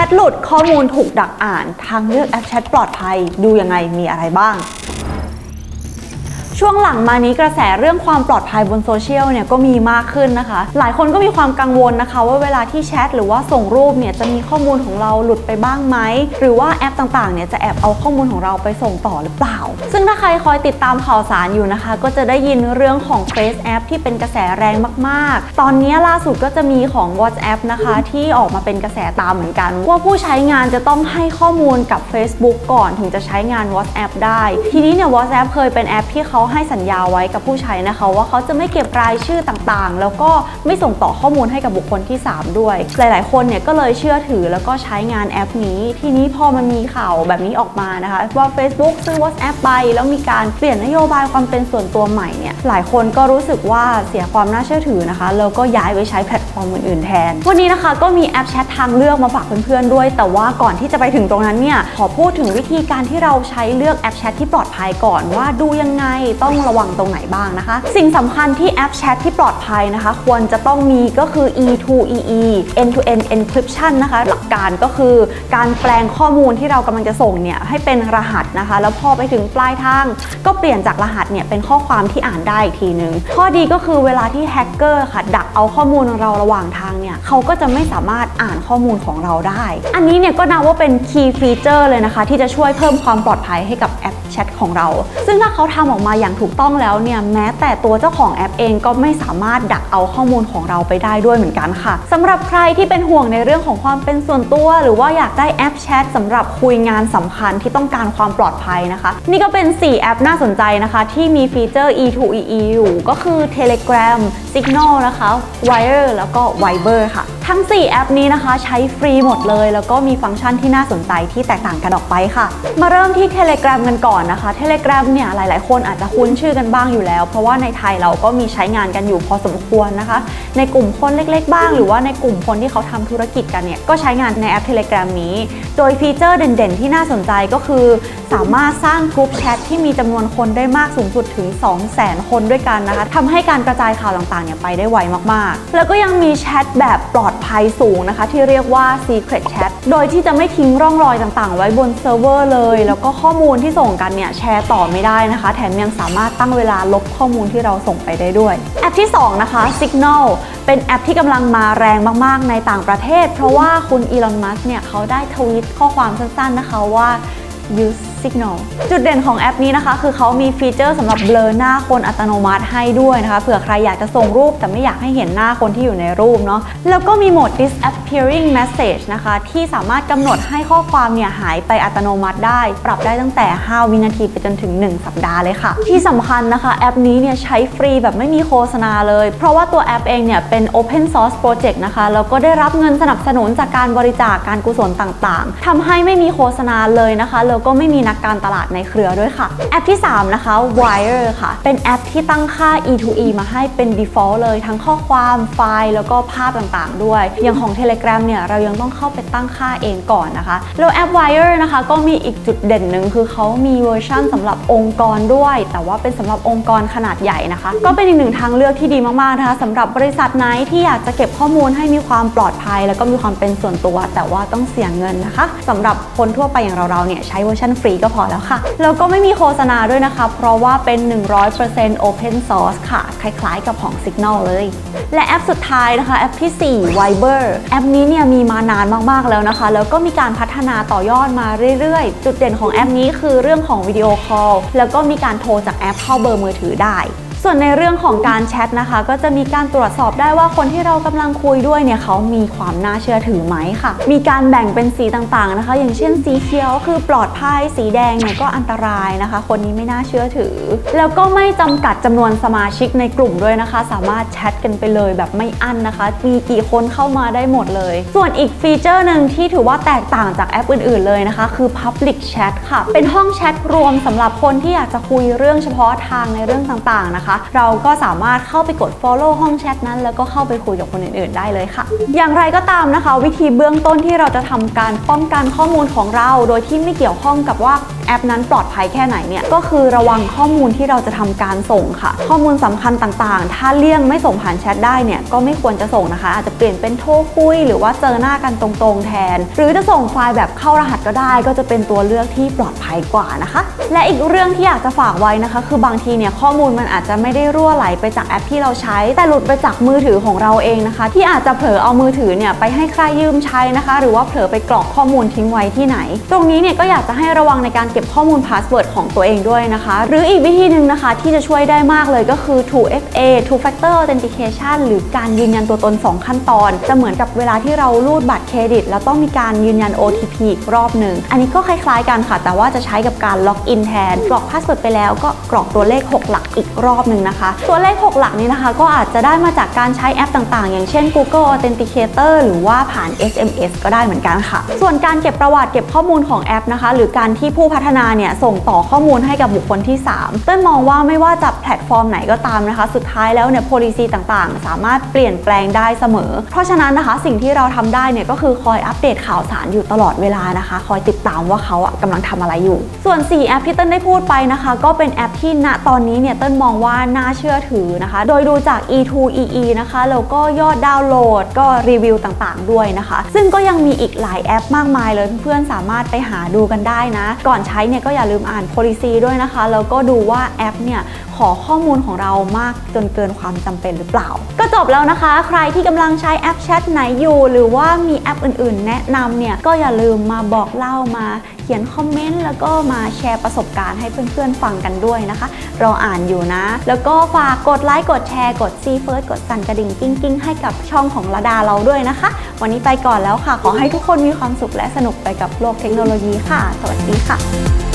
ชทหลุดข้อมูลถูกดักอ่าน ทางเลือกแอปแชทปลอดภัยดูยังไงมีอะไรบ้าง ช่วงหลังมานี้กระแสเรื่องความปลอดภัยบนโซเชียลเนี่ยก็มีมากขึ้นนะคะ หลายคนก็มีความกังวลนะคะ ว่าเวลาที่แชทหรือว่าส่งรูปเนี่ยจะมีข้อมูลของเราหลุดไปบ้างไหม หรือว่าแอปต่างๆเนี่ยจะแอบเอาข้อมูลของเราไปส่งต่อหรือเปล่า ซึ่งถ้าใครคอยติดตามข่าวสารอยู่นะคะ ก็จะได้ยินเรื่องของ Face App ที่เป็นกระแสแรงมาก ๆ ตอนนี้ล่าสุดก็จะมีของ WhatsApp นะคะที่ออกมาเป็นกระแสตามเหมือนกัน ว่าผู้ใช้งานจะต้องให้ข้อมูลกับ Facebook ก่อนถึงจะใช้งาน WhatsApp ได้ ทีนี้เนี่ย WhatsApp เคยเป็นแอปที่เขาให้สัญญาไว้กับผู้ใช้นะคะ ว่าเขาจะไม่เก็บรายชื่อต่างๆ แล้วก็ไม่ส่งต่อข้อมูลให้กับบุคคลที่ 3 ด้วย หลาย ๆ คนเนี่ยก็เลยเชื่อถือแล้วก็ใช้งานแอปนี้ ทีนี้พอมันมีข่าวแบบนี้ออกมานะคะ ว่า Facebook ซื้อ WhatsApp ไป แล้วมีการเปลี่ยนนโยบายความเป็นส่วนตัวใหม่เนี่ยหลายคนก็รู้สึกว่าเสียความน่าเชื่อถือนะคะแล้วก็ย้ายไปใช้แพลตฟอร์มอื่นๆแทน วันนี้นะคะก็มีแอปแชททางเลือกมาฝากเพื่อนๆด้วย แต่ว่าก่อนที่จะไปถึงตรงนั้นเนี่ยขอพูดถึงวิธีการที่เราใช้เลือกแอปแชทที่ปลอดภัยก่อนว่าดูยังไงต้องระวังตรงไหนบ้างนะคะ สิ่งสำคัญที่แอปแชทที่ปลอดภัยนะคะ ควรจะต้องมีก็คือ E2EE end to end encryption นะคะ หลักการก็คือการแปลงข้อมูลที่เรากำลังจะส่งเนี่ยให้เป็นรหัสนะคะ แล้วพอไปถึงปลายทาง ก็เปลี่ยนจากรหัสเนี่ยเป็นข้อความที่อ่านได้อีกทีนึง ข้อดีก็คือเวลาที่แฮกเกอร์ค่ะ ดักเอาข้อมูลเราระหว่างทางเนี่ยเขาก็จะไม่สามารถอ่านข้อมูลของเราได้ อันนี้เนี่ยก็นับว่าเป็น key feature เลยนะคะ ที่จะช่วยเพิ่มความปลอดภัยให้กับแอปแชทของเรา ซึ่งถ้าเขาทำออกมาอย่างถูกต้องแล้วเนี่ยแม้แต่ตัวเจ้าของแอปเองก็ไม่สามารถดักเอาข้อมูลของเราไปได้ด้วยเหมือนกันค่ะสำหรับใครที่เป็นห่วงในเรื่องของความเป็นส่วนตัว หรือว่าอยากได้แอปแชทสำหรับคุยงานสำคัญที่ต้องการความปลอดภัยนะคะ นี่ก็เป็น 4 แอปน่าสนใจนะคะ ที่มีฟีเจอร์ E2EE อยู่ก็คือ Telegram Signal นะคะ Wire แล้วก็ Viber ค่ะ ทั้ง 4 แอปนี้นะคะ ใช้ฟรีหมดเลย แล้วก็มีฟังก์ชันที่น่าสนใจที่แตกต่างกันออกไปค่ะ มาเริ่มที่ Telegram กันก่อนนะคะ Telegram เนี่ยหลาย ๆ คนอาจจะคุ้นชื่อกันบ้างอยู่แล้ว เพราะว่าในไทยเราก็มีใช้งานกันอยู่พอสมควรนะคะ ในกลุ่มคนเล็ก ๆ บ้าง หรือว่าในกลุ่มคนที่เขาทำธุรกิจกันเนี่ยก็ใช้งานในแอป Telegram นี้ โดยฟีเจอร์เด่น ๆ ที่น่าสนใจก็คือ สามารถสร้างกลุ่มแชทที่มีจำนวนคนได้มากสูงสุดถึง 200,000 คนด้วยกันนะคะทำให้การกระจายข่าวต่างๆเนี่ยไปได้ไวมากๆ แล้วก็ยังมีแชทแบบปลอดภัยสูงนะคะ ที่เรียกว่า Secret Chat โดยที่จะไม่ทิ้งร่องรอยต่างๆ ไว้บนเซิร์ฟเวอร์เลย แล้วก็ข้อมูลที่ส่งกันเนี่ยแชร์ต่อไม่ได้นะคะ แถมยังสามารถตั้งเวลาลบข้อมูลที่เราส่งไปได้ด้วย แอปที่ 2 นะคะ Signal เป็นแอปที่กำลังมาแรงมาก ๆ ในต่างประเทศ เพราะว่าคุณอีลอน มัสเนี่ยเขาได้ทวีตข้อความสั้น ๆ นะคะว่า use signal จุดเด่นของแอปนี้นะคะ คือเขามีฟีเจอร์สำหรับเบลอหน้าคนอัตโนมัติให้ด้วยนะคะเผื่อใครอยากจะส่งรูปแต่ไม่อยากให้เห็นหน้าคนที่อยู่ในรูปเนาะแล้วก็มีโหมด disappearing message นะคะ ที่สามารถกำหนดให้ข้อความเนี่ยหายไปอัตโนมัติได้ ปรับได้ตั้งแต่ 5 วินาทีไปจนถึง 1 สัปดาห์เลยค่ะ ที่สำคัญนะคะแอปนี้เนี่ยใช้ฟรีแบบไม่มีโฆษณาเลย เพราะว่าตัวแอปเองเนี่ยเป็น open source project นะคะแล้วก็ได้รับเงินสนับสนุนจากการบริจาคการกุศลต่างๆทำให้ไม่มีโฆษณาเลยนะคะแล้วก็ไม่มีนกการตลาดในเครือด้วยค่ะ แอปที่ 3 นะคะ Wire ค่ะ เป็นแอปที่ตั้งค่า E2E มาให้เป็น default เลยทั้งข้อความไฟล์ แล้วก็ภาพต่างๆ ด้วย อย่างของ Telegram เนี่ย เรายังต้องเข้าไปตั้งค่าเองก่อนนะคะ แล้วแอป Wire นะคะ ก็มีอีกจุดเด่นหนึ่งคือเขามีเวอร์ชั่นสำหรับองค์กรด้วย แต่ว่าเป็นสำหรับองค์กรขนาดใหญ่นะคะ ก็เป็นอีกหนึ่งทางเลือกที่ดีมากๆนะคะสำหรับบริษัทไหนที่อยากจะเก็บข้อมูลให้มีความปลอดภัย แล้วก็มีความเป็นส่วนตัว แต่ว่าต้องเสียเงินนะคะสำหรับคนทั่วไปอย่างเราๆเนี่ยใช้เวอร์ชันฟรีก็พอแล้วค่ะ แล้วก็ไม่มีโฆษณาด้วยนะคะ เพราะว่าเป็น 100% Open Source ค่ะ คล้ายๆกับของ Signal เลย และแอปสุดท้ายนะคะ แอปที่ 4 Viber แอปนี้เนี่ยมีมานานมากๆแล้วนะคะ แล้วก็มีการพัฒนาต่อยอดมาเรื่อยๆ จุดเด่นของแอปนี้คือเรื่องของวิดีโอคอลแล้วก็มีการโทรจากแอปเข้าเบอร์มือถือได้ ส่วนในเรื่องของการแชทนะคะ ก็จะมีการตรวจสอบได้ว่าคนที่เรากำลังคุยด้วยเนี่ยเขามีความน่าเชื่อถือไหมค่ะ มีการแบ่งเป็นสีต่างๆนะคะ อย่างเช่นสีเขียวคือปลอดภัยสีแดงเนี่ยก็อันตรายนะคะ คนนี้ไม่น่าเชื่อถือ แล้วก็ไม่จำกัดจำนวนสมาชิกในกลุ่มด้วยนะคะ สามารถแชทกันไปเลยแบบไม่อั้นนะคะ มีกี่คนเข้ามาได้หมดเลย ส่วนอีกฟีเจอร์หนึ่งที่ถือว่าแตกต่างจากแอปอื่น ๆ เลยนะคะ คือ Public Chat ค่ะ เป็นห้องแชทรวมสำหรับคนที่อยากจะคุยเรื่องเฉพาะทางในเรื่องต่างๆนะคะเราก็สามารถเข้าไปกด follow ห้องแชทนั้น แล้วก็เข้าไปคุยกับคนอื่นๆ ได้เลยค่ะ อย่างไรก็ตามนะคะ วิธีเบื้องต้นที่เราจะทำการป้องกันข้อมูลของเรา โดยที่ไม่เกี่ยวข้องกับว่าแอปนั้นปลอดภัยแค่ไหนเนี่ยก็คือระวังข้อมูลที่เราจะทำการส่งค่ะ ข้อมูลสำคัญต่างๆ ถ้าเลี่ยงไม่ส่งผ่านแชทได้เนี่ยก็ไม่ควรจะส่งนะคะ อาจจะเปลี่ยนเป็นโทรคุย หรือว่าเจอหน้ากันตรงๆแทน หรือจะส่งไฟล์แบบเข้ารหัสก็ได้ ก็จะเป็นตัวเลือกที่ปลอดภัยกว่านะคะ และอีกเรื่องที่อยากจะฝากไว้นะคะ คือบางทีเนี่ยข้อมูลมันอาจจะไม่ได้รั่วไหลไปจากแอปที่เราใช้ แต่หลุดไปจากมือถือของเราเองนะคะ ที่อาจจะเผลอเอามือถือเนี่ยไปให้ใครยืมใช้นะคะ หรือว่าเผลอไปกรอกข้อมูลทิ้งไว้ที่ไหน ตรงนี้เนี่ยก็อยากจะให้ระวังในการเก็บข้อมูลพาสเวิร์ดของตัวเองด้วยนะคะ หรืออีกวิธีหนึ่งนะคะที่จะช่วยได้มากเลยก็คือ 2FA Two Factor Authentication หรือการยืนยันตัวตน 2 ขั้นตอน จะเหมือนกับเวลาที่เรารูดบัตรเครดิต แล้วต้องมีการยืนยัน OTP อีกรอบหนึ่ง อันนี้ก็คล้ายๆกันค่ะ แต่ว่าจะใช้กับการล็อกอินแทน กรอกพาสเวิร์ดไปแล้วก็กรอกตัวเลข 6 หลักอีกรอบหนึ่งนะคะ ตัวเลข 6 หลักนี้นะคะ ก็อาจจะได้มาจากการใช้แอปต่างๆ อย่างเช่น Google Authenticator หรือว่าผ่าน SMS ก็ได้เหมือนกันค่ะ ส่วนการเก็บประวัติเก็บข้อมูลของแอปนะคะ หรือการที่ผู้พัฒนาเนี่ยส่งต่อข้อมูลให้กับบุคคลที่ 3 เต้นมองว่าไม่ว่าจะแพลตฟอร์มไหนก็ตามนะคะ สุดท้ายแล้วเนี่ย policy ต่างๆ สามารถเปลี่ยนแปลงได้เสมอ เพราะฉะนั้นนะคะสิ่งที่เราทำได้เนี่ยก็คือคอยอัปเดตข่าวสารอยู่ตลอดเวลานะคะ คอยติดตามว่าเขาอะกำลังทำอะไรอยู่ ส่วน 4 แอปที่เต้นได้พูดไปนะคะ ก็เป็นแอปที่ณตอนนี้เนี่ยเต้นมองว่าน่าเชื่อถือนะคะ โดยดูจาก E2EE นะคะแล้วก็ยอดดาวน์โหลดก็รีวิวต่างๆ ด้วยนะคะ ซึ่งก็ยังมีอีกหลายแอปมากมายเลยเพื่อนๆสามารถไปหาดูกันได้นะ ก่อนใช้เนี่ยก็อย่าลืมอ่าน policy ด้วยนะคะ แล้วก็ดูว่าแอปเนี่ย อข้อมูลของเรามากจนเกินความจำเป็นหรือเปล่า ก็จบแล้วนะคะ ใครที่กำลังใช้แอปแชทไหนอยู่ หรือว่ามีแอปอื่นๆ แนะนำเนี่ยก็อย่าลืมมาบอกเล่ามาเขียนคอมเมนต์แล้วก็มาแชร์ประสบการณ์ให้เพื่อนๆฟังกันด้วยนะคะ เราอ่านอยู่นะ แล้วก็ฝากกดไลค์กดแชร์กดซีเฟิร์สกดสั่นกระดิ่งกิ้งกิ้งให้กับช่องของระดาเราด้วยนะคะ วันนี้ไปก่อนแล้วค่ะ ขอให้ทุกคนมีความสุขและสนุกไปกับโลกเทคโนโลยีค่ะ สวัสดีค่ะ